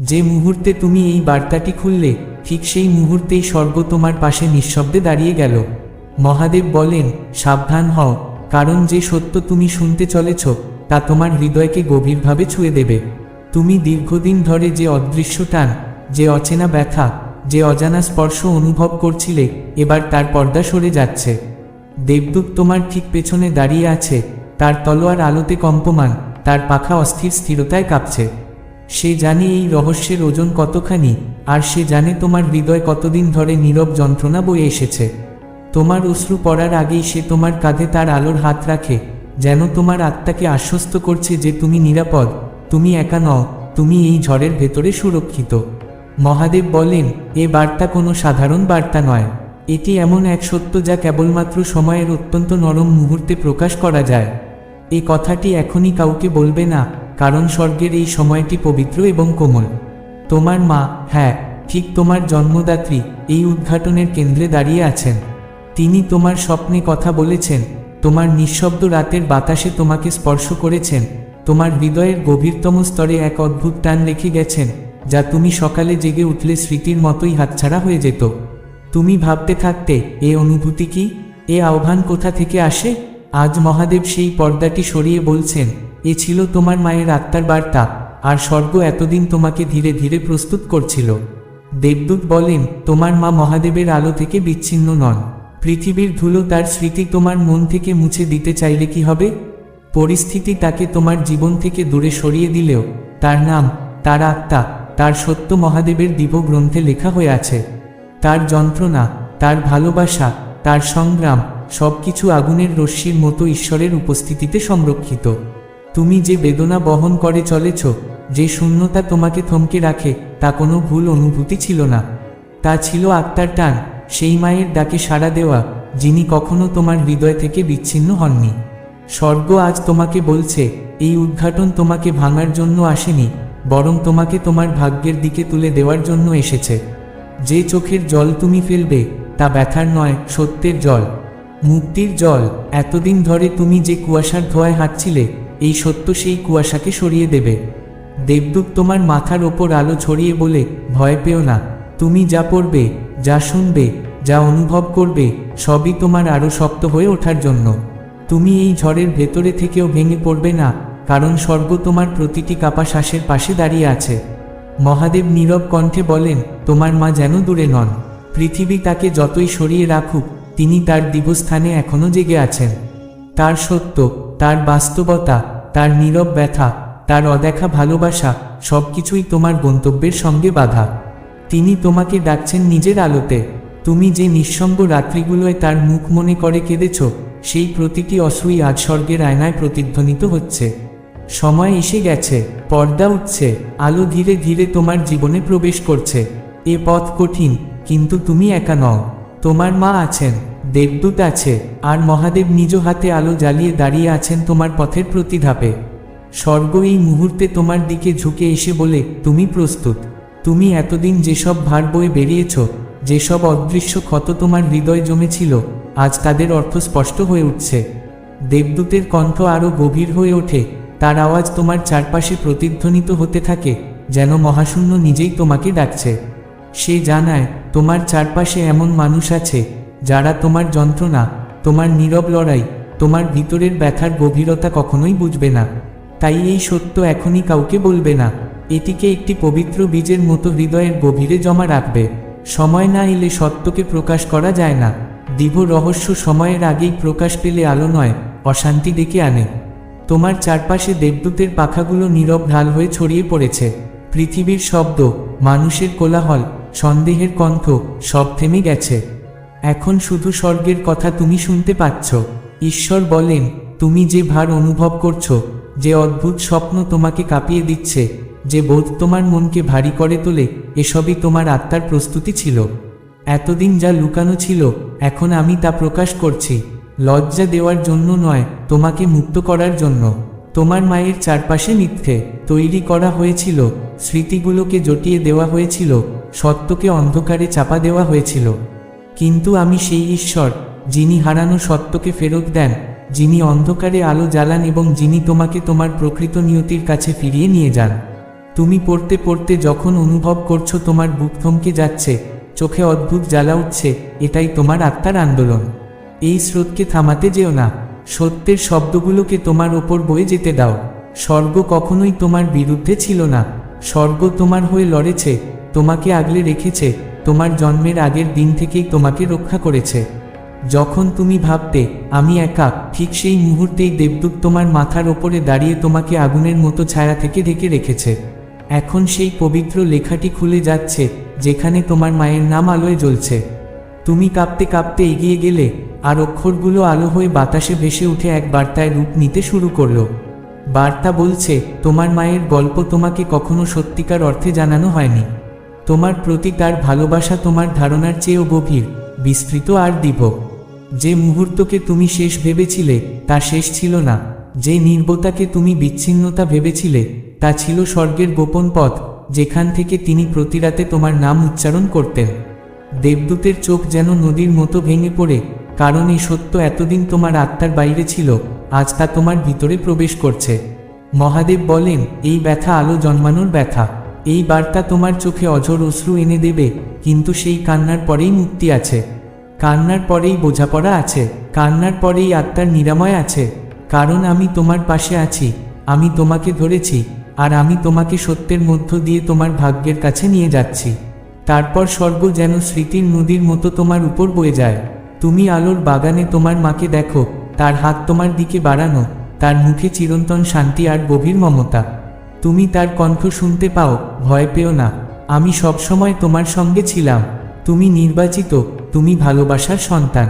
যে মুহূর্তে তুমি এই বার্তাটি খুললে, ঠিক সেই মুহূর্তেই স্বর্গ তোমার পাশে নিঃশব্দে দাঁড়িয়ে গেল। মহাদেব বলেন, সাবধান হও, কারণ যে সত্য তুমি শুনতে চলেছ, তা তোমার হৃদয়কে গভীরভাবে ছুঁয়ে দেবে। তুমি দীর্ঘদিন ধরে যে অদৃশ্য টান, যে অচেনা ব্যথা, যে অজানা স্পর্শ অনুভব করছিলে, এবার তার পর্দা সরে যাচ্ছে। দেবদূত তোমার ঠিক পেছনে দাঁড়িয়ে আছে, তার তলোয়ার আলোতে কম্পমান, তার পাখা অস্থির স্থিরতায় কাঁপছে। সে জানে এই রহস্যের ওজন কতখানি, আর সে জানে তোমার হৃদয় কতদিন ধরে নীরব যন্ত্রণা বয়ে এসেছে। তোমার অশ্রু পড়ার আগেই সে তোমার কাঁধে তার আলোর হাত রাখে, যেন তোমার আত্মাকে আশ্বস্ত করছে যে তুমি নিরাপদ, তুমি একা নও, তুমি এই ঝড়ের ভেতরে সুরক্ষিত। মহাদেব বলেন, এ বার্তা কোনো সাধারণ বার্তা নয়। এটি এমন এক সত্য যা কেবলমাত্র সময়ের অত্যন্ত নরম মুহূর্তে প্রকাশ করা যায়। এ কথাটি এখনই কাউকে বলবে না কারণ স্বর্গের এই সময়টি পবিত্র এবং কোমল। তোমার মা হ্যাঁ ঠিক তোমার জন্মদাত্রী এই উদ্ঘাটনের কেন্দ্রে দাঁড়িয়ে আছেন। তিনি তোমার স্বপ্নে কথা বলেছেন, তোমার নিঃশব্দ রাতের বাতাসে তোমাকে স্পর্শ করেছেন, তোমার হৃদয়ের গভীরতম স্তরে এক অদ্ভুত টান রেখে গেছেন, যা তুমি সকালে জেগে উঠলে স্মৃতির মতোই হাতছাড়া হয়ে যেত। তুমি ভাবতে থাকতে, এ অনুভূতি কি? এ আহ্বান কোথা থেকে আসে? আজ মহাদেব সেই পর্দাটি সরিয়ে বলছেন এ ছিল তোমার মায়ের আত্মার বার্তা, আর স্বর্গ এতদিন তোমাকে ধীরে ধীরে প্রস্তুত করছিল। দেবদূত বলেন, তোমার মা মহাদেবের আলো থেকে বিচ্ছিন্ন নন। পৃথিবীর ধুলো তার স্মৃতি তোমার মন থেকে মুছে দিতে চাইলে কি হবে? পরিস্থিতি তাকে তোমার জীবন থেকে দূরে সরিয়ে দিলেও, তার নাম, তার আত্মা, তার সত্য মহাদেবের দিব্য গ্রন্থে লেখা হয়ে আছে। তার যন্ত্রণা, তার ভালোবাসা, তার সংগ্রাম, সবকিছু আগুনের রশ্মির মতো ঈশ্বরের উপস্থিতিতে সংরক্ষিত। তুমি যে বেদনা বহন করে চলেছ, যে শূন্যতা তোমাকে থমকে রাখে, তা কোনো ভুল অনুভূতি ছিল না। তা ছিল আত্মার টান, সেই মায়ের ডাকে সাড়া দেওয়া, যিনি কখনো তোমার হৃদয় থেকে বিচ্ছিন্ন হননি। স্বর্গ আজ তোমাকে বলছে, এই উদ্ঘাটন তোমাকে ভাঙার জন্য আসেনি, বরং তোমাকে তোমার ভাগ্যের দিকে তুলে দেওয়ার জন্য এসেছে। যে চোখের জল তুমি ফেলবে, তা ব্যথার নয়, সত্যের জল। মুক্তির জল, এতদিন ধরে তুমি যে কুয়াশার ধোয়ায় হাঁটছিলে এই সত্য সেই কুয়াশাকে সরিয়ে দেবে। দেবদূত তোমার মাথার ওপর আলো ছড়িয়ে বলে, ভয় পেও না, তুমি যা পড়বে, যা শুনবে, যা অনুভব করবে, সবই তোমার আরও শক্ত হয়ে ওঠার জন্য। তুমি এই ঝড়ের ভেতরে থেকেও ভেঙে পড়বে না, কারণ স্বর্গ তোমার প্রতিটি কাপা শ্বাসের পাশে দাঁড়িয়ে আছে। মহাদেব নীরব কণ্ঠে বলেন, তোমার মা যেন দূরে নন। পৃথিবী তাকে যতই সরিয়ে রাখুক, তিনি তার দিবস্থানে এখনও জেগে আছেন। তার সত্য তার বাস্তবতা, তার নীরব ব্যথা, তার অদেখা ভালোবাসা সবকিছুই তোমার গন্তব্যের সঙ্গে বাধা। তিনি তোমাকে ডাকছেন নিজের আলোতে। তুমি যে নিঃসঙ্গ রাত্রিগুলোয় তার মুখ মনে করে কেঁদেছ, সেই প্রতিটি অশ্রুই আজ স্বর্গের আয়নায় প্রতিধ্বনিত হচ্ছে। সময় এসে গেছে, পর্দা উঠছে, আলো ধীরে ধীরে তোমার জীবনে প্রবেশ করছে। এ পথ কঠিন, কিন্তু তুমি একা নও। তোমার মা আছেন। দেবদূত আছে, আর মহাদেব নিজ হাতে আলো জ্বালিয়ে দাঁড়িয়ে আছেন তোমার পথের প্রতি ধাপে স্বর্গ এই মুহূর্তে তোমার দিকে ঝুঁকে এসে বলে, তুমি প্রস্তুত। তুমি এতদিন যেসব ভার বয়ে বেরিয়েছ, যেসব অদৃশ্য ক্ষত তোমার হৃদয় জমেছিল, আজ তাদের অর্থ স্পষ্ট হয়ে উঠছে। দেবদূতের কণ্ঠ আরও গভীর হয়ে ওঠে, তার আওয়াজ তোমার চারপাশে প্রতিধ্বনিত হতে থাকে, যেন মহাশূন্য নিজেই তোমাকে ডাকছে। সে জানায়, তোমার চারপাশে এমন মানুষ আছে যারা তোমার যন্ত্রণা, তোমার নীরব লড়াই, তোমার ভিতরের ব্যথার গভীরতা কখনোই বুঝবে না। তাই এই সত্য এখনই কাউকে বলবে না। এটিকে একটি পবিত্র বীজের মতো হৃদয়ের গভীরে জমা রাখবে। সময় না এলে সত্যকে প্রকাশ করা যায় না। দিভ রহস্য সময়ের আগেই প্রকাশ পেলে আলো নয়, অশান্তি ডেকে আনে। তোমার চারপাশে দেবদূতের পাখাগুলো নীরব ঢাল হয়ে ছড়িয়ে পড়েছে। পৃথিবীর শব্দ, মানুষের কোলাহল, সন্দেহের কণ্ঠ সব থেমে গেছে। এখন শুধু স্বর্গের কথা তুমি শুনতে পাচ্ছ। ঈশ্বর বলেন, তুমি যে ভার অনুভব করছ, যে অদ্ভুত স্বপ্ন তোমাকে কাঁপিয়ে দিচ্ছে, যে বোধ তোমার মনকে ভারী করে তোলে, এসবই তোমার আত্মার প্রস্তুতি ছিল। এতদিন যা লুকানো ছিল, এখন আমি তা প্রকাশ করছি। লজ্জা দেওয়ার জন্য নয়, তোমাকে মুক্ত করার জন্য। তোমার মায়ের চারপাশে মিথ্যে তৈরি করা হয়েছিল, স্মৃতিগুলোকে জটিয়ে দেওয়া হয়েছিল, সত্যকে অন্ধকারে চাপা দেওয়া হয়েছিল। কিন্তু আমি সেই ঈশ্বর, যিনি হারানো সত্যকে ফেরত দেন, যিনি অন্ধকারে আলো জ্বালান এবং যিনি তোমাকে তোমার প্রকৃত নিয়তির কাছে ফিরিয়ে নিয়ে যান। তুমি পড়তে পড়তে যখন অনুভব করছ তোমার বুক থমকে যাচ্ছে, চোখে অদ্ভুত জ্বালা উঠছে, এটাই তোমার আত্মার আন্দোলন। এই স্রোতকে থামাতে যেও না, সত্যের শব্দগুলোকে তোমার ওপর বয়ে যেতে দাও। স্বর্গ কখনোই তোমার বিরুদ্ধে ছিল না, স্বর্গ তোমার হয়ে লড়েছে, তোমাকে আগলে রেখেছে তোমার জন্মের আগের দিন থেকেই তোমাকে রক্ষা করেছে। যখন তুমি ভাবতে, আমি একা, ঠিক সেই মুহূর্তেই দেবদূত তোমার মাথার ওপরে দাঁড়িয়ে তোমাকে আগুনের মতো ছায়া থেকে ঢেকে রেখেছে। এখন সেই পবিত্র লেখাটি খুলে যাচ্ছে, যেখানে তোমার মায়ের নাম আলোয় জ্বলছে। তুমি কাঁপতে কাঁপতে এগিয়ে গেলে, আর অক্ষরগুলো আলো হয়ে বাতাসে ভেসে উঠে এক বার্তায় রূপ নিতে শুরু করল। বার্তা বলছে, তোমার মায়ের গল্প তোমাকে কখনো সত্যিকার অর্থে জানানো হয়নি। তোমার প্রতি তার ভালোবাসা তোমার ধারণার চেয়েও গভীর, বিস্তৃত আর দিব যে মুহূর্তকে তুমি শেষ ভেবেছিলে, তা শেষ ছিল না। যে নির্বতাকে তুমি বিচ্ছিন্নতা ভেবেছিলে, তা ছিল স্বর্গের গোপন পথ, যেখান থেকে তিনি প্রতিরাতে তোমার নাম উচ্চারণ করতেন। দেবদূতের চোখ যেন নদীর মতো ভেঙে পড়ে, কারণ এই সত্য এতদিন তোমার আত্মার বাইরে ছিল, আজ তা তোমার ভিতরে প্রবেশ করছে। মহাদেব বলেন, এই ব্যথা আলো জন্মানোর ব্যথা। এই বার্তা তোমার চোখে অঝর অশ্রু এনে দেবে, কিন্তু সেই কান্নার পরেই মুক্তি আছে। কান্নার পরেই বোঝাপড়া আছে, কান্নার পরেই আত্মার নিরাময় আছে। কারণ আমি তোমার পাশে আছি, আমি তোমাকে ধরেছি, আর আমি তোমাকে সত্যের মধ্য দিয়ে তোমার ভাগ্যের কাছে নিয়ে যাচ্ছি। তারপর স্বর্গ যেন স্মৃতির নদীর মতো তোমার উপর বয়ে যায়। তুমি আলোর বাগানে তোমার মাকে দেখো, তার হাত তোমার দিকে বাড়ানো, তার মুখে চিরন্তন শান্তি আর গভীর মমতা। তুমি তার কণ্ঠ শুনতে পাও, ভয় পেও না। আমি সবসময় তোমার সঙ্গে ছিলাম। তুমি নির্বাচিত, তুমি ভালোবাসার সন্তান।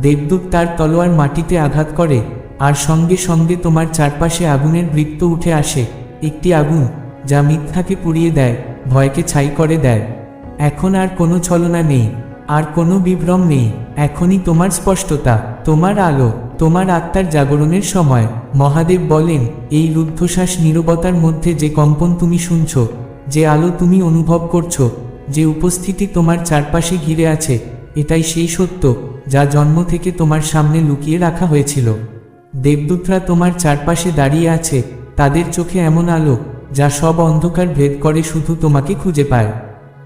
দেবদূত তার তলোয়ার মাটিতে আঘাত করে, আর সঙ্গে সঙ্গে তোমার চারপাশে আগুনের বৃত্ত উঠে আসে। একটি আগুন, যা মিথ্যাকে পুড়িয়ে দেয়, ভয়কে ছাই করে দেয়। এখন আর কোনো ছলনা নেই, আর কোনো বিভ্রম নেই। এখনই তোমার স্পষ্টতা, তোমার আলো। তোমার আত্মার জাগরণের সময় মহাদেব বলেন, এই রুদ্ধশ্বাস নীরবতার মধ্যে যে কম্পন তুমি শুনছ, যে আলো তুমি অনুভব করছ, যে উপস্থিতি তোমার চারপাশে ঘিরে আছে, এটাই সেই সত্য যা জন্ম থেকে তোমার সামনে লুকিয়ে রাখা হয়েছিল। দেবদূতরা তোমার চারপাশে দাঁড়িয়ে আছে, তাদের চোখে এমন আলো যা সব অন্ধকার ভেদ করে শুধু তোমাকে খুঁজে পায়।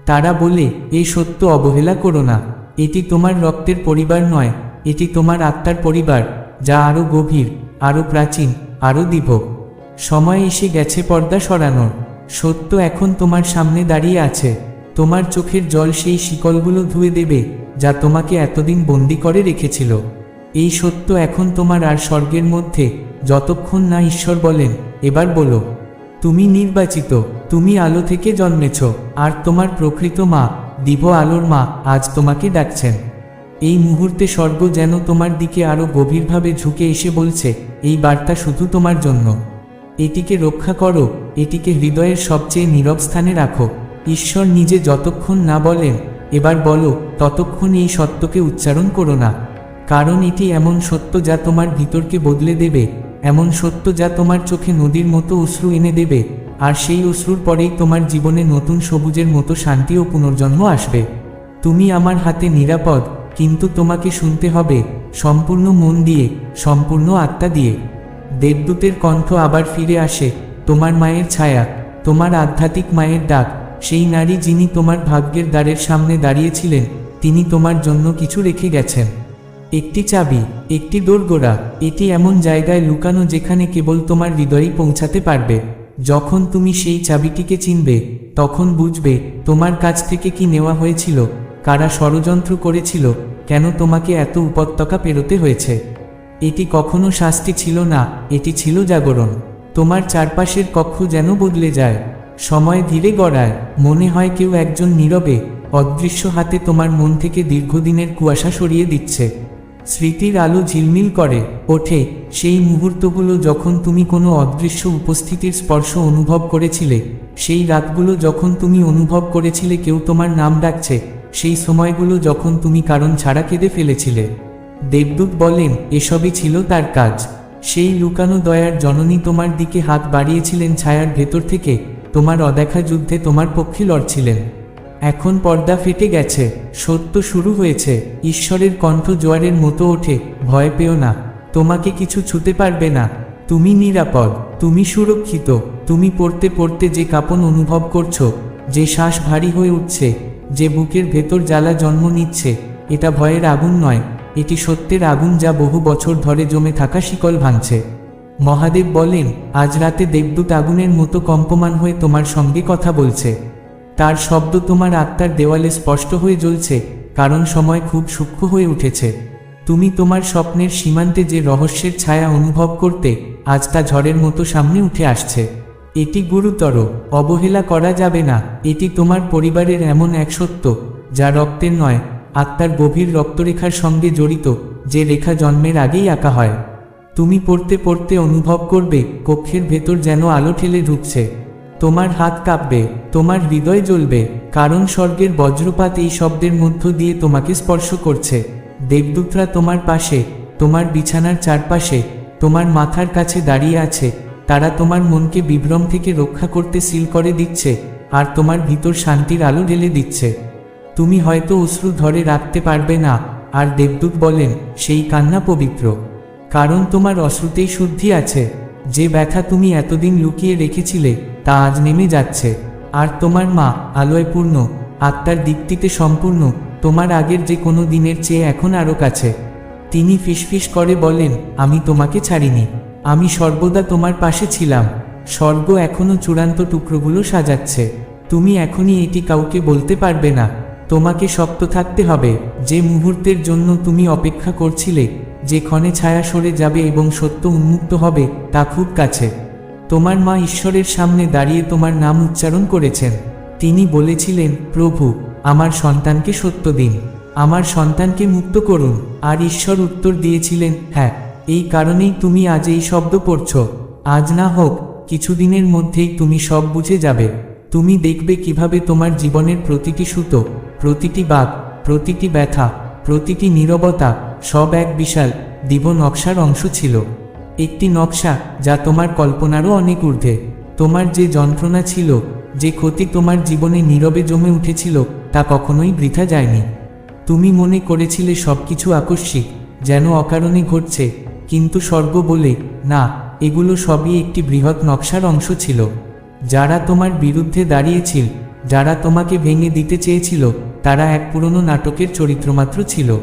তারা বলে এই সত্য অবহেলা করো না, এটি তোমার রক্তের পরিবার নয়, এটি তোমার আত্মার পরিবার। যা আরও গভীর আরও প্রাচীন আরও দীপ সময় এসে গেছে পর্দা সরানোর। সত্য এখন তোমার সামনে দাঁড়িয়ে আছে। তোমার চোখের জল সেই শিকলগুলো ধুয়ে দেবে, যা তোমাকে এতদিন বন্দি করে রেখেছিল। এই সত্য এখন তোমার আর স্বর্গের মধ্যে যতক্ষণ না ঈশ্বর বলেন, এবার বলো। তুমি নির্বাচিত, তুমি আলো থেকে জন্মেছ, আর তোমার প্রকৃত মা দিব আলোর মা, আজ তোমাকে ডাকছেন। এই মুহূর্তে স্বর্গ যেন তোমার দিকে আরও গভীরভাবে ঝুঁকে এসে বলছে, এই বার্তা শুধু তোমার জন্য। এটিকে রক্ষা করো, এটিকে হৃদয়ের সবচেয়ে নীরব স্থানে রাখো। ঈশ্বর নিজে যতক্ষণ না বলেন, এবার বলো, ততক্ষণ এই সত্যকে উচ্চারণ করো না। কারণ এটি এমন সত্য যা তোমার ভিতরকে বদলে দেবে, এমন সত্য যা তোমার চোখে নদীর মতো অশ্রু এনে দেবে, আর সেই অশ্রুর পরেই তোমার জীবনে নতুন সবুজের মতো শান্তি ও পুনর্জন্ম আসবে। তুমি আমার হাতে নিরাপদ কিন্তু তোমাকে শুনতে হবে, সম্পূর্ণ মন দিয়ে, সম্পূর্ণ আত্মা দিয়ে। দেবদূতের কণ্ঠ আবার ফিরে আসে, তোমার মায়ের ছায়া, তোমার আধ্যাত্মিক মায়ের ডাক, সেই নারী যিনি তোমার ভাগ্যের দ্বারের সামনে দাঁড়িয়েছিলেন, তিনি তোমার জন্য কিছু রেখে গেছেন। একটি চাবি, একটি দোরগোড়া, এটি এমন জায়গায় লুকানো যেখানে কেবল তোমার হৃদয়েই পৌঁছাতে পারবে। যখন তুমি সেই চাবিটিকে চিনবে, তখন বুঝবে, তোমার কাছ থেকে কি নেওয়া হয়েছিল। কারা ষড়যন্ত্র করেছিল, কেন তোমাকে এত উপত্যকা পেরোতে হয়েছে? এটি কখনো শাস্তি ছিল না, এটি ছিল জাগরণ। তোমার চারপাশের কক্ষ যেন বদলে যায়, সময় ধীরে গড়ায়। মনে হয় কেউ একজন নীরবে, অদৃশ্য হাতে তোমার মন থেকে দীর্ঘদিনের কুয়াশা সরিয়ে দিচ্ছে। স্মৃতির আলো ঝিলমিল করে, ওঠে, সেই মুহূর্তগুলো যখন তুমি কোনো অদৃশ্য উপস্থিতির স্পর্শ অনুভব করেছিলে, সেই রাতগুলো যখন তুমি অনুভব করেছিলে কেউ তোমার নাম ডাকছে সেই সময়গুলো যখন তুমি কারণ ছাড়া কেঁদে ফেলেছিলে। দেবদূত বলেন, এসবই ছিল তার কাজ। সেই লুকানো দয়ার জননী তোমার দিকে হাত বাড়িয়েছিলেন ছায়ার ভেতর থেকে, তোমার অদেখা যুদ্ধে তোমার পক্ষে লড়ছিলেন। এখন পর্দা ফেটে গেছে, সত্য শুরু হয়েছে, ঈশ্বরের কণ্ঠ জোয়ারের মতো ওঠে, ভয় পেও না, তোমাকে কিছু ছুতে পারবে না। তুমি নিরাপদ, তুমি সুরক্ষিত, তুমি পড়তে পড়তে যে কাঁপন অনুভব করছ, যে শ্বাস ভারী হয়ে উঠছে যে বুকের ভেতর জ্বালা জন্ম নিচ্ছে, এটা ভয়ের আগুন নয়, এটি সত্যের আগুন যা বহু বছর ধরে জমে থাকা শিকল ভাঙছে। মহাদেব বলেন, আজ রাতে দেবদূত আগুনের মতো কম্পমান হয়ে তোমার সঙ্গে কথা বলছে। তার শব্দ তোমার আত্মার দেওয়ালে স্পষ্ট হয়ে জ্বলছে, কারণ সময় খুব সূক্ষ্ম হয়ে উঠেছে। তুমি তোমার স্বপ্নের সীমান্তে যে রহস্যের ছায়া অনুভব করতে, আজ তা ঝড়ের মতো সামনে উঠে আসছে। এটি গুরুতর, অবহেলা করা যাবে না। এটি তোমার পরিবারের এমন এক সত্য, যা রক্তের নয়, আত্মার গভীর রক্তরেখার সঙ্গে জড়িত, যে রেখা জন্মের আগেই আঁকা হয়। তুমি পড়তে পড়তে অনুভব করবে, কক্ষের ভেতর যেন আলো ঠেলে ঢুকছে। তোমার হাত কাঁপবে, তোমার হৃদয় জ্বলবে, কারণ স্বর্গের বজ্রপাত এই শব্দের মধ্য দিয়ে তোমাকে স্পর্শ করছে। দেবদূতরা তোমার পাশে, তোমার বিছানার চারপাশে, তোমার মাথার কাছে দাঁড়িয়ে আছে। তারা তোমার মনকে বিভ্রম থেকে রক্ষা করতে সিল করে দিচ্ছে, আর তোমার ভিতর শান্তির আলো ঢেলে দিচ্ছে। তুমি হয়তো অশ্রু ধরে রাখতে পারবে না, আর দেবদূত বলেন, সেই কান্না পবিত্র। কারণ তোমার অশ্রুতেই শুদ্ধি আছে। যে ব্যথা তুমি এতদিন লুকিয়ে রেখেছিলে, তা আজ নেমে যাচ্ছে। আর তোমার মা আলোয় পূর্ণ আত্মার দিকটিতে সম্পূর্ণ, তোমার আগের যে কোনো দিনের চেয়ে এখন আরও কাছে। তিনি ফিসফিস করে বলেন, আমি তোমাকে ছাড়িনি। আমি সর্বদা তোমার পাশে ছিলাম। স্বর্গ এখনও চূড়ান্ত টুকরোগুলো সাজাচ্ছে। তুমি এখনই এটি কাউকে বলতে পারবে না। তোমাকে শক্ত থাকতে হবে। যে মুহূর্তের জন্য তুমি অপেক্ষা করছিলে, যে ক্ষণে ছায়া সরে যাবে এবং সত্য উন্মুক্ত হবে, তা খুব কাছে। তোমার মা ঈশ্বরের সামনে দাঁড়িয়ে তোমার নাম উচ্চারণ করেছেন। তিনি বলেছিলেন, প্রভু, আমার সন্তানকে সত্য দিন। আমার সন্তানকে মুক্ত করুন। আর ঈশ্বর উত্তর দিয়েছিলেন হ্যাঁ এই কারণেই তুমি আজ এই শব্দ পড়ছ। আজ না হোক, কিছুদিনের মধ্যেই তুমি সব বুঝে যাবে। তুমি দেখবে কীভাবে তোমার জীবনের প্রতিটি সুতো, প্রতিটি বাঘ প্রতিটি ব্যথা, প্রতিটি নীরবতা সব এক বিশাল দিব নকশার অংশ ছিল। একটি নকশা যা তোমার কল্পনারও অনেক ঊর্ধ্বে। তোমার যে যন্ত্রণা ছিল, যে ক্ষতি তোমার জীবনে নীরবে জমে উঠেছিল, তা কখনোই বৃথা যায়নি। তুমি মনে করেছিলে সব কিছু আকস্মিক, যেন অকারণে ঘটছে। কিন্তু স্বর্গ বলে, না, এগুলো সবই একটি বৃহৎ নকশার অংশ ছিল। যারা তোমার বিরুদ্ধে দাঁড়িয়েছিল, যারা তোমাকে ভেঙে দিতে চেয়েছিল, তারা এক পুরনো নাটকের চরিত্রমাত্র ছিল।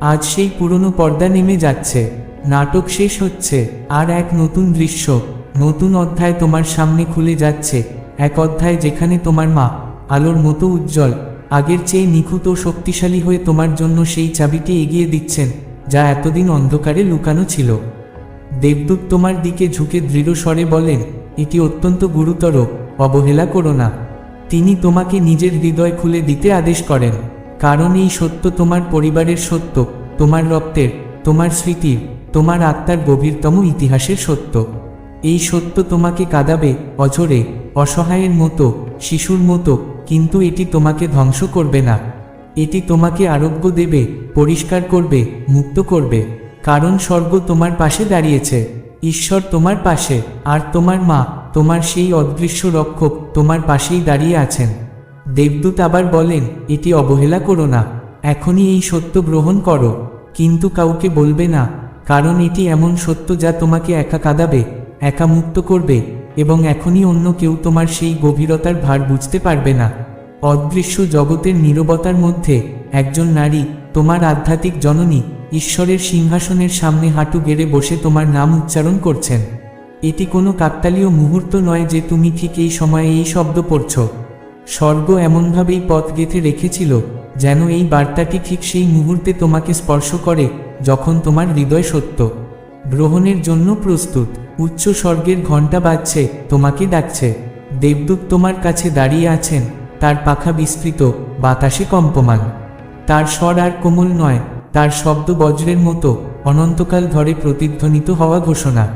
আজ সেই পুরনো পর্দা নেমে যাচ্ছে। নাটক শেষ হচ্ছে। আর এক নতুন দৃশ্য, নতুন অধ্যায় তোমার সামনে খুলে যাচ্ছে। এক অধ্যায় যেখানে তোমার মা, আলোর মতো উজ্জ্বল, আগের চেয়ে নিখুঁত ও শক্তিশালী হয়ে তোমার জন্য সেই চাবিটি এগিয়ে দিচ্ছেন। যা এতদিন অন্ধকারে লুকানো ছিল। দেবদূত তোমার দিকে ঝুঁকে দৃঢ় স্বরে বলেন, এটি অত্যন্ত গুরুতর, অবহেলা করো না। তিনি তোমাকে নিজের হৃদয় খুলে দিতে আদেশ করেন। কারণ এই সত্য তোমার পরিবারের সত্য, তোমার রক্তের, তোমার স্মৃতির, তোমার আত্মার গভীরতম ইতিহাসের সত্য। এই সত্য তোমাকে কাঁদাবে, অঝরে, অসহায়ের মতো, শিশুর মতো, কিন্তু এটি তোমাকে ধ্বংস করবে না। এটি তোমাকে আরোগ্য দেবে, পরিষ্কার করবে, মুক্ত করবে। কারণ স্বর্গ তোমার পাশে দাঁড়িয়েছে। ঈশ্বর তোমার পাশে, আর তোমার মা, তোমার সেই অদৃশ্য রক্ষক তোমার পাশেই দাঁড়িয়ে আছেন। দেবদূত আবার বলেন, এটি অবহেলা করো না। এখনই এই সত্য গ্রহণ করো। কিন্তু কাউকে বলবে না, কারণ এটি এমন সত্য যা তোমাকে একা কাঁদাবে, একা মুক্ত করবে এবং এখনই অন্য কেউ তোমার সেই গভীরতার ভার বুঝতে পারবে না। অদৃশ্য জগতের নীরবতার মধ্যে একজন নারী, তোমার আধ্যাত্মিক জননী, ঈশ্বরের সিংহাসনের সামনে হাঁটু গেড়ে বসে তোমার নাম উচ্চারণ করছেন। এটি কোনো কাকতালীয় মুহূর্ত নয় যে তুমি ঠিক এই সময়ে এই শব্দ পড়ছ। স্বর্গ এমনভাবেই পথ গেঁথে রেখেছিল, যেন এই বার্তাটি ঠিক সেই মুহূর্তে তোমাকে স্পর্শ করে, যখন তোমার হৃদয় সত্য। গ্রহণের জন্য প্রস্তুত, উচ্চ স্বর্গের ঘণ্টা বাজছে, তোমাকে ডাকছে। দেবদূত তোমার কাছে দাঁড়িয়ে আছেন তার পাখা বিস্তৃত, বাতাসে কম্পমান। তার স্বর আর কোমল নয়, তার শব্দ বজ্রের মতো, অনন্তকাল ধরে প্রতিধ্বনিত হওয়া ঘোষণা।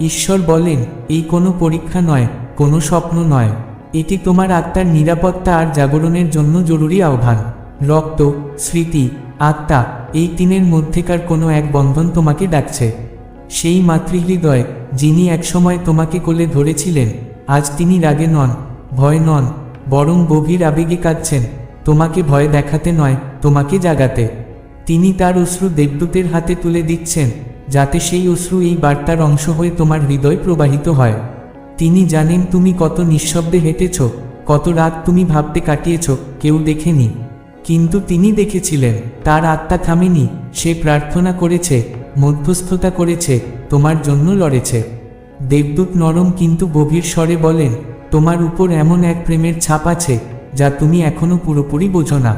ঈশ্বর বলেন, এই কোনো পরীক্ষা নয়, কোনো স্বপ্ন নয়। এটি তোমার আত্মার নিরাপত্তা আর জাগরণের জন্য জরুরি আহ্বান। রক্ত, স্মৃতি, আত্মা, এই তিনের মধ্যেকার কোনো এক বন্ধন তোমাকে ডাকছে। সেই মাতৃহৃদয়, যিনি একসময় তোমাকে কোলে ধরেছিলেন, আজ তিনি রাগে নন, ভয় নন বরং গভীর আবেগে কাঁদছেন, তোমাকে ভয় দেখাতে নয়, তোমাকে জাগাতে। তিনি তার অশ্রু দেবদূতের হাতে তুলে দিচ্ছেন, যাতে সেই অশ্রু এই বার্তার অংশ হয়ে তোমার হৃদয় প্রবাহিত হয়। তিনি জানেন তুমি কত নিঃশব্দে হেঁটেছ, কত রাত তুমি ভাবতে কাটিয়েছ, কেউ দেখেনি। কিন্তু তিনি দেখেছিলেন, তার আত্মা থামেনি, সে প্রার্থনা করেছে, মধ্যস্থতা করেছে, তোমার জন্য লড়েছে। দেবদূত নরম কিন্তু গভীর স্বরে বলেন তোমার উপর এমন এক প্রেমের ছাপ আছে, যা তুমি এখনও পুরোপুরি বোঝো না।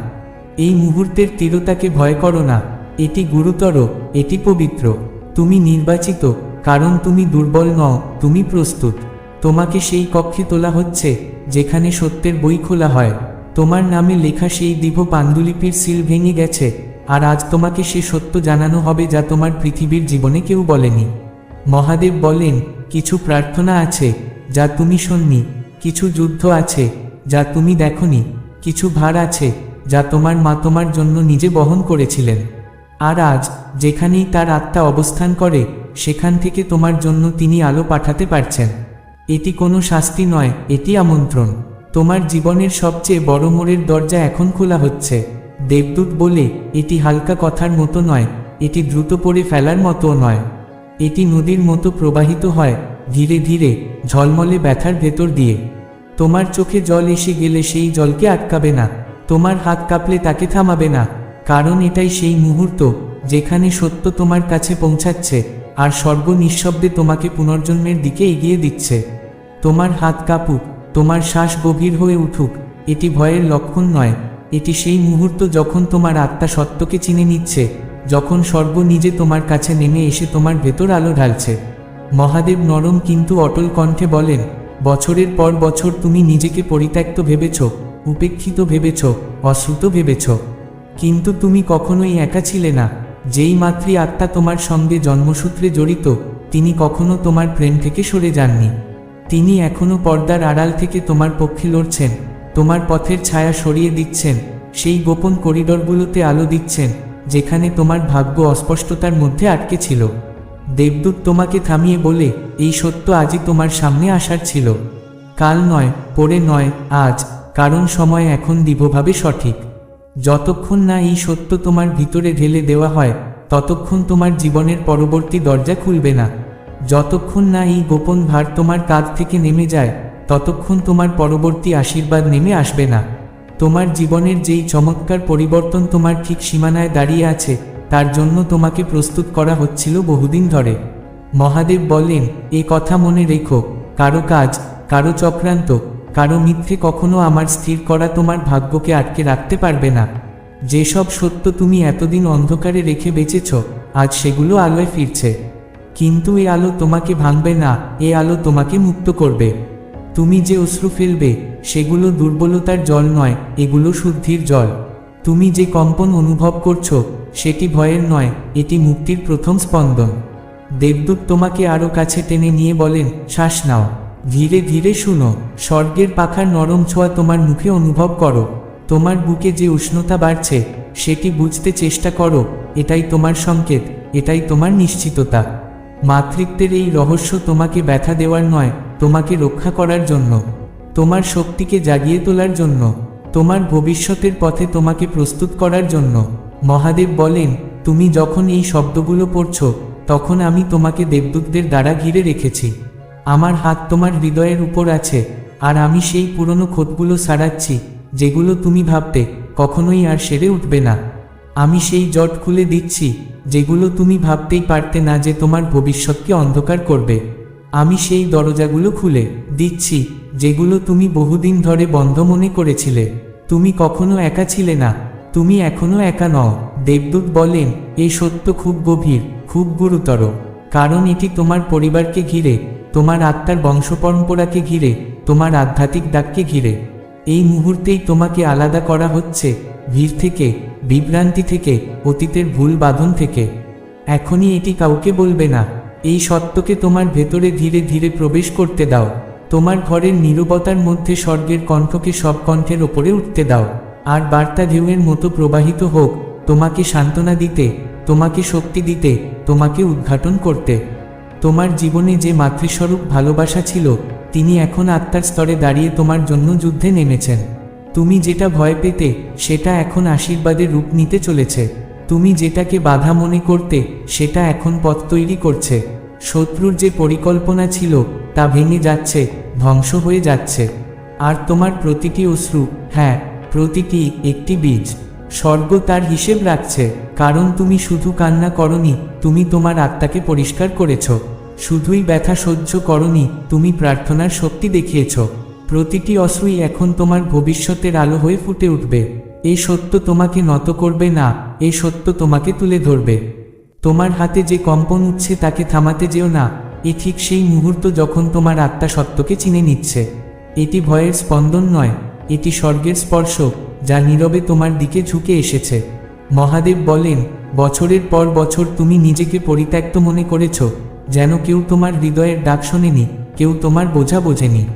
এই মুহূর্তের তীরতাকে ভয় করো না। এটি গুরুতর, এটি পবিত্র। তুমি নির্বাচিত, কারণ তুমি দুর্বল নও, তুমি প্রস্তুত। তোমাকে সেই কক্ষে তোলা হচ্ছে, যেখানে সত্যের বই খোলা হয়। তোমার নামে লেখা সেই দীর্ঘ পাণ্ডুলিপির সিল ভেঙে গেছে, আর আজ তোমাকে সে সত্য জানানো হবে যা তোমার পৃথিবীর জীবনে কেউ বলেনি। মহাদেব বলেন, কিছু প্রার্থনা আছে, যা তুমি শোননি। কিছু যুদ্ধ আছে, যা তুমি দেখনি, কিছু ভার আছে, যা তোমার মা তোমার জন্য নিজে বহন করেছিলেন। আর আজ, যেখানেই তার আত্মা অবস্থান করে, সেখান থেকে তোমার জন্য তিনি আলো পাঠাতে পারছেন। এটি কোনো শাস্তি নয়, এটি আমন্ত্রণ। তোমার জীবনের সবচেয়ে বড় মোড়ের দরজা এখন খোলা হচ্ছে। দেবদূত বলে, এটি হালকা কথার মতো নয়, এটি দ্রুত পড়ে ফেলার মতো নয়। এটি নদীর মতো প্রবাহিত হয় ধীরে ধীরে ঝলমলে ব্যথার ভেতর দিয়ে। তোমার চোখে জল এসে গেলে সেই জলকে আটকাবে না। তোমার হাত কাঁপলে তাকে থামাবে না। কারণ এটাই সেই মুহূর্ত যেখানে সত্য তোমার কাছে পৌঁছাচ্ছে আর সর্ব নিঃশব্দে তোমাকে পুনর্জন্মের দিকে এগিয়ে দিচ্ছে। তোমার হাত কাঁপুক, তোমার শ্বাস গভীর হয়ে উঠুক, এটি ভয়ের লক্ষণ নয়। এটি সেই মুহূর্ত যখন তোমার আত্মা সত্যকে চিনে নিচ্ছে, যখন সর্ব নিজে তোমার কাছে নেমে এসে তোমার ভেতর আলো ঢালছে। মহাদেব নরম কিন্তু অটল কণ্ঠে বলেন, বছরের পর বছর তুমি নিজেকে পরিত্যক্ত ভেবেছ, উপেক্ষিত ভেবেছ, অশ্রুত ভেবেছ। কিন্তু তুমি কখনোই একা ছিলে না। যেই মাতৃ আত্মা তোমার সঙ্গে জন্মসূত্রে জড়িত, তিনি কখনো তোমার প্রেম থেকে সরে যাননি। তিনি এখনও পর্দার আড়াল থেকে তোমার পক্ষে লড়ছেন, তোমার পথের ছায়া সরিয়ে দিচ্ছেন, সেই গোপন করিডরগুলোতে আলো দিচ্ছেন, যেখানে তোমার ভাগ্য অস্পষ্টতার মধ্যে আটকে ছিল। দেবদূত তোমাকে থামিয়ে বলে, এই সত্য আজই তোমার সামনে আসার ছিল। কাল নয়, পরে নয়, আজ, কারণ সময় এখন দিবভাবে সঠিক। যতক্ষণ না এই সত্য তোমার ভিতরে ঢেলে দেওয়া হয়, ততক্ষণ তোমার জীবনের পরবর্তী দরজা খুলবে না। যতক্ষণ না এই গোপন ভার তোমার কাঁধ থেকে নেমে যায়, ততক্ষণ তোমার পরবর্তী আশীর্বাদ নেমে আসবে না। তোমার জীবনের যেই চমৎকার পরিবর্তন তোমার ঠিক সীমানায় দাঁড়িয়ে আছে তার জন্য তোমাকে প্রস্তুত করা হচ্ছিল বহুদিন ধরে। মহাদেব বলেন এ কথা মনে রেখো। কারও কাজ, কারও চক্রান্ত, কারও মিথ্যে কখনো আমার স্থির করা তোমার ভাগ্যকে আটকে রাখতে পারবে না। যেসব সত্য তুমি এতদিন অন্ধকারে রেখে বেঁচেছ, আজ সেগুলো আলোয় ফিরছে। কিন্তু এ আলো তোমাকে ভাঙবে না, এ আলো তোমাকে মুক্ত করবে। তুমি যে অশ্রু ফেলবে, সেগুলো দুর্বলতার জল নয়, এগুলো শুদ্ধির জল। তুমি যে কম্পন অনুভব করছ সেটি ভয়ের নয়, এটি মুক্তির প্রথম স্পন্দন। দেবদূত তোমাকে আরও কাছে টেনে নিয়ে বলেন, শ্বাস নাও। ধীরে ধীরে শুনো, স্বর্গের পাখার নরম ছোঁয়া তোমার মুখে অনুভব করো। তোমার বুকে যে উষ্ণতা বাড়ছে, সেটি বুঝতে চেষ্টা করো, এটাই তোমার সংকেত, এটাই তোমার নিশ্চিততা। মাতৃত্বের এই রহস্য তোমাকে ব্যথা দেওয়ার নয়, তোমাকে রক্ষা করার জন্য। তোমার শক্তিকে জাগিয়ে তোলার জন্য। তোমার ভবিষ্যতের পথে তোমাকে প্রস্তুত করার জন্য। মহাদেব বলেন, তুমি যখন এই শব্দগুলো পড়ছ, তখন আমি তোমাকে দেবদূতদের দ্বারা ঘিরে রেখেছি। আমার হাত তোমার হৃদয়ের উপর আছে, আর আমি সেই পুরনো ক্ষতগুলো সারাচ্ছি, যেগুলো তুমি ভাবতে কখনোই আর সেরে উঠবে না। আমি সেই জট খুলে দিচ্ছি, যেগুলো তুমি ভাবতেই পারতে না যে তোমার ভবিষ্যৎকে অন্ধকার করবে। আমি সেই দরজাগুলো খুলে দিচ্ছি, যেগুলো তুমি বহুদিন ধরে বন্ধ মনে করেছিলে। তুমি কখনো একা ছিলে না। তুমি এখনও একা নও। দেবদূত বলেন, এই সত্য খুব গভীর, খুব গুরুতর। কারণ এটি তোমার পরিবারকে ঘিরে, তোমার আত্মার বংশপরম্পরাকে ঘিরে, তোমার আধ্যাত্মিক ডাককে ঘিরে। এই মুহূর্তেই তোমাকে আলাদা করা হচ্ছে, ভিড় থেকে, বিভ্রান্তি থেকে, অতীতের ভুল বাঁধন থেকে। এখনই এটি কাউকে বলবে না। এই সত্যকে তোমার ভেতরে ধীরে ধীরে প্রবেশ করতে দাও। তোমার ঘরের নীরবতার মধ্যে স্বর্গের কণ্ঠকে সব কণ্ঠের ওপরে উঠতে দাও। আর বার্তা ঢেউয়ের মতো প্রবাহিত হোক, তোমাকে সান্ত্বনা দিতে, তোমাকে শক্তি দিতে, তোমাকে উদ্ঘাটন করতে। তোমার জীবনে যে মাতৃস্বরূপ ভালোবাসা ছিল, তিনি এখন আত্মার স্তরে দাঁড়িয়ে তোমার জন্য যুদ্ধে নেমেছেন। তুমি যেটা ভয় পেতে, সেটা এখন আশীর্বাদের রূপ নিতে চলেছে। তুমি যেটাকে বাধা মনে করতে, সেটা এখন পথ তৈরি করছে। শত্রুর যে পরিকল্পনা ছিল, তা ভেঙে যাচ্ছে, ধ্বংস হয়ে যাচ্ছে। আর তোমার প্রতিটি অশ্রু হ্যাঁ প্রতিটি একটি বীজ স্বর্গ তার হিসেব রাখছে, কারণ তুমি শুধু কান্না করনি, তুমি তোমার আত্মাকে পরিষ্কার করেছ। শুধুই ব্যথা সহ্য করনি, তুমি প্রার্থনার শক্তি দেখিয়েছ। প্রতিটি অশ্রুই এখন তোমার ভবিষ্যতের আলো হয়ে ফুটে উঠবে। এই সত্য তোমাকে নত করবে না এই সত্য তোমাকে তুলে ধরবে। তোমার হাতে যে কম্পন উঠছে তাকে থামাতে যেও না, এ ঠিক সেই মুহূর্ত যখন তোমার আত্মা সত্যকে চিনে নিচ্ছে। এটি ভয়ের স্পন্দন নয় এটি স্বর্গের স্পর্শ, যা নীরবে তোমার দিকে ঝুঁকে এসেছে। মহাদেব বলেন, বছরের পর বছর তুমি নিজেকে পরিত্যক্ত মনে করেছ, যেন কেউ তোমার হৃদয়ের ডাক শোনেনি, কেউ তোমার বোঝা বোঝেনি।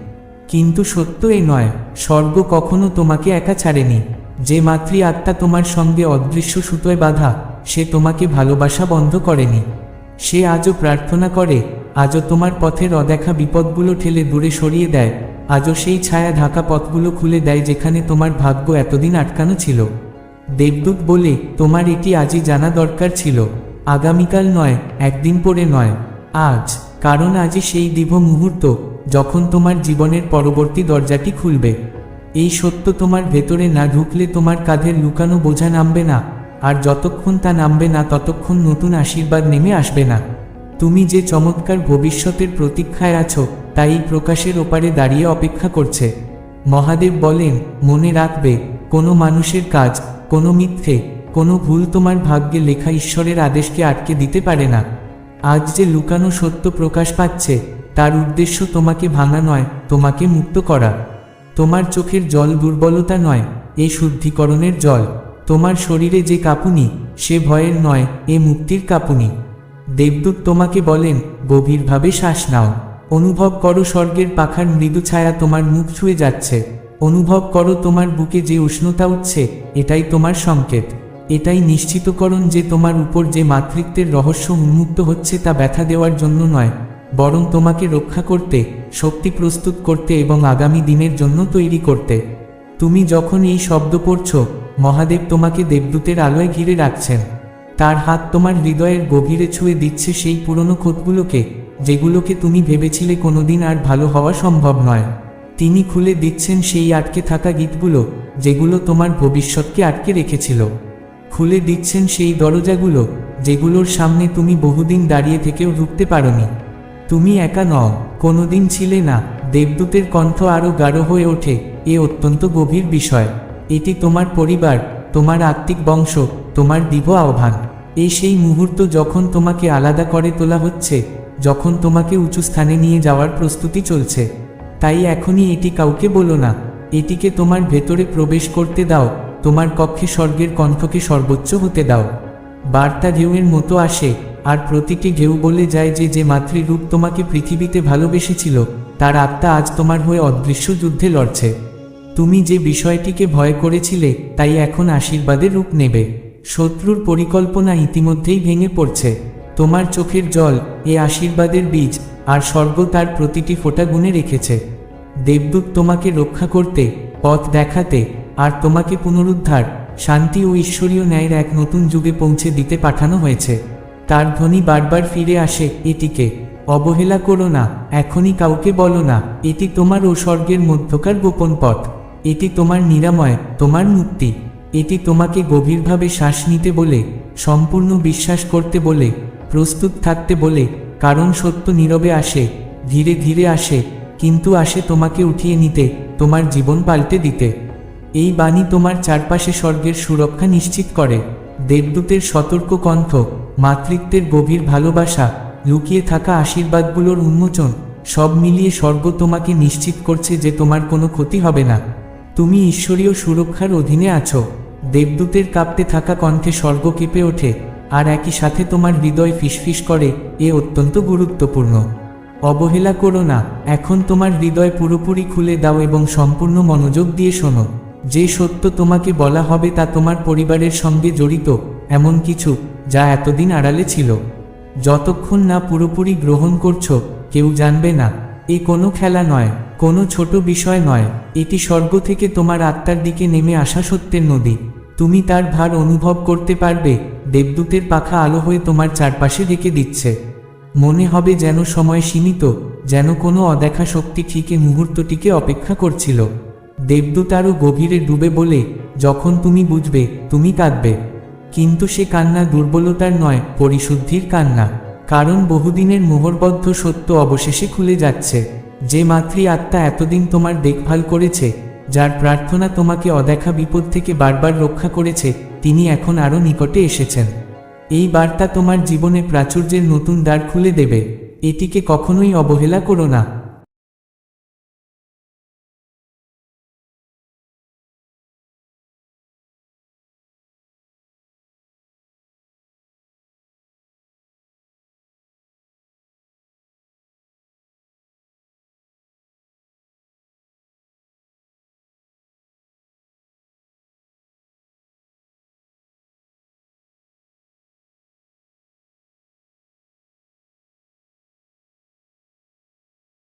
কিন্তু সত্য এ নয়, স্বর্গ কখনো তোমাকে একা ছাড়েনি। যে মাতৃ আত্মা তোমার সঙ্গে অদৃশ্য সুতোয় বাঁধা, সে তোমাকে ভালোবাসা বন্ধ করেনি। সে আজও প্রার্থনা করে, আজও তোমার পথের অদেখা বিপদগুলো ঠেলে দূরে সরিয়ে দেয়। আজও সেই ছায়া ঢাকা পথগুলো খুলে দেয় যেখানে তোমার ভাগ্য এতদিন আটকানো ছিল। দেবদূত বলে, তোমার এটি আজই জানা দরকার ছিল। আগামীকাল নয়, একদিন পরে নয়। আজ, কারণ আজই সেই দীর্ঘ মুহূর্ত, যখন তোমার জীবনের পরবর্তী দরজাটি খুলবে। এই সত্য তোমার ভেতরে না ঢুকলে তোমার কাঁধের লুকানো বোঝা নামবে না, আর যতক্ষণ তা নামবে না ততক্ষণ নতুন আশীর্বাদ নেমে আসবে না। তুমি যে চমৎকার ভবিষ্যতের প্রতীক্ষায় আছো, তাই প্রকাশের ওপারে দাঁড়িয়ে অপেক্ষা করছে। মহাদেব বলেন, মনে রাখবে, কোনো মানুষের কাজ, কোনো মিথ্যে, কোনো ভুল তোমার ভাগ্যে লেখা ঈশ্বরের আদেশকে আটকে দিতে পারে না। আজ যে লুকানো সত্য প্রকাশ পাচ্ছে, তার উদ্দেশ্য তোমাকে ভাঙা নয়, তোমাকে মুক্ত করা। তোমার চোখের জল দুর্বলতা নয়, এ শুদ্ধিকরণের জল। তোমার শরীরে যে কাঁপুনি, সে ভয়ের নয়, এ মুক্তির কাঁপুনি। দেবদূত তোমাকে বলেন, গভীরভাবে শ্বাস নাও। অনুভব করো স্বর্গের পাখার মৃদু ছায়া তোমার মুখ ছুঁয়ে যাচ্ছে। অনুভব করো তোমার বুকে যে উষ্ণতা উঠছে, এটাই তোমার সংকেত। এটাই নিশ্চিতকরণ যে তোমার উপর যে মাতৃত্বের রহস্য উন্মুক্ত হচ্ছে তা ব্যথা দেওয়ার জন্য নয়, বরং তোমাকে রক্ষা করতে, শক্তি প্রস্তুত করতে এবং আগামী দিনের জন্য তৈরি করতে। তুমি যখন এই শব্দ পড়ছ, মহাদেব তোমাকে দেবদূতের আলোয় ঘিরে রাখছেন। তার হাত তোমার হৃদয়ের গভীরে ছুঁয়ে দিচ্ছে সেই পুরনো ক্ষতগুলোকে যেগুলোকে তুমি ভেবেছিলে কোনোদিন আর ভালো হওয়া সম্ভব নয়। তিনি খুলে দিচ্ছেন সেই আটকে থাকা গীতগুলো, যেগুলো তোমার ভবিষ্যৎকে আটকে রেখেছিল। খুলে দিচ্ছেন সেই দরজাগুলো, যেগুলোর সামনে তুমি বহুদিন দাঁড়িয়ে থেকেও ঢুকতে পারোনি। তুমি একা নও, কোনোদিন ছিলে না, দেবদূতের কণ্ঠ আরও গাঢ় হয়ে ওঠে, এ অত্যন্ত গভীর বিষয়। এটি তোমার পরিবার, তোমার আত্মিক বংশ, তোমার দিভ আহ্বান। এই সেই মুহূর্ত যখন তোমাকে আলাদা করে তোলা হচ্ছে, যখন তোমাকে উঁচু স্থানে নিয়ে যাওয়ার প্রস্তুতি চলছে। তাই এখনই এটি কাউকে বলো না, এটিকে তোমার ভেতরে প্রবেশ করতে দাও, তোমার কক্ষে স্বর্গের কণ্ঠকে সর্বোচ্চ হতে দাও। বার্তা ঢেউয়ের মতো আসে, আর প্রতিটি ঢেউ বলে যায় যে যে মাতৃরূপ তোমাকে পৃথিবীতে ভালোবেসেছিল, তার আত্মা আজ তোমার হয়ে অদৃশ্য যুদ্ধে লড়ছে। তুমি যে বিষয়টিকে ভয় করেছিলে, তাই এখন আশীর্বাদের রূপ নেবে। শত্রুর পরিকল্পনা ইতিমধ্যেই ভেঙে পড়ছে। তোমার চোখের জল, এ আশীর্বাদের বীজ, আর স্বর্গ তার প্রতিটি ফোঁটা গুনে রেখেছে। দেবদূত তোমাকে রক্ষা করতে, পথ দেখাতে, আর তোমাকে পুনরুদ্ধার, শান্তি ও ঈশ্বরীয় ন্যায়ের এক নতুন যুগে পৌঁছে দিতে পাঠানো হয়েছে। তার ধ্বনি বারবার ফিরে আসে, এটিকে, অবহেলা করো না, এখনই কাউকে বলো না, এটি তোমার ও স্বর্গের মধ্যকার গোপন পথ। এটি তোমার নিরাময়, তোমার মুক্তি। এটি তোমাকে গভীরভাবে শ্বাস নিতে বলে, সম্পূর্ণ বিশ্বাস করতে বলে, প্রস্তুত থাকতে বলে, কারণ সত্য নীরবে আসে, ধীরে ধীরে আসে, কিন্তু আসে তোমাকে উঠিয়ে নিতে, তোমার জীবন পাল্টে দিতে। এই বাণী তোমার চারপাশে স্বর্গের সুরক্ষা নিশ্চিত করে। দেবদূতের সতর্ক কণ্ঠ, মাতৃত্বের গভীর ভালোবাসা, লুকিয়ে থাকা আশীর্বাদগুলোর উন্মোচন, সব মিলিয়ে স্বর্গ তোমাকে নিশ্চিত করছে যে তোমার কোনো ক্ষতি হবে না। তুমি ঈশ্বরীয় সুরক্ষার অধীনে আছো। দেবদূতের কাঁপতে থাকা কণ্ঠে স্বর্গ কেঁপে ওঠে, আর একই সাথে তোমার হৃদয় ফিসফিস করে, এ অত্যন্ত গুরুত্বপূর্ণ। অবহেলা করো না, এখন তোমার হৃদয় পুরোপুরি খুলে দাও এবং সম্পূর্ণ মনোযোগ দিয়ে শোনো। যে সত্য তোমাকে বলা হবে তা তোমার পরিবারের সঙ্গে জড়িত, এমন কিছু, যা এতদিন আড়ালে ছিল। যতক্ষণ না পুরোপুরি গ্রহণ করছ, কেউ জানবে না। এ কোনো খেলা নয়, কোনো ছোট বিষয় নয়, এটি স্বর্গ থেকে তোমার আত্মার দিকে নেমে আসা সত্যের নদী। তুমি তার ভার অনুভব করতে পারবে, দেবদূতের পাখা আলো হয়ে তোমার চারপাশে রেখে দিচ্ছে। মনে হবে যেন সময় সীমিত, যেন কোনো অদেখা শক্তি ঠিক এ মুহূর্তটিকে অপেক্ষা করছিল। দেবদূত আরও গভীরে ডুবে বলে, যখন তুমি বুঝবে, তুমি কাঁদবে। কিন্তু সে কান্না দুর্বলতার নয়, পরিশুদ্ধির কান্না। কারণ বহুদিনের মোহরবদ্ধ সত্য অবশেষে খুলে যাচ্ছে। যে মাতৃ আত্মা এতদিন তোমার দেখভাল করেছে, যার প্রার্থনা তোমাকে অদেখা বিপদ থেকে বারবার রক্ষা করেছে, তিনি এখন আরও নিকটে এসেছেন। এই বার্তা তোমার জীবনে প্রাচুর্যের নতুন দ্বার খুলে দেবে। এটিকে কখনোই অবহেলা করো না।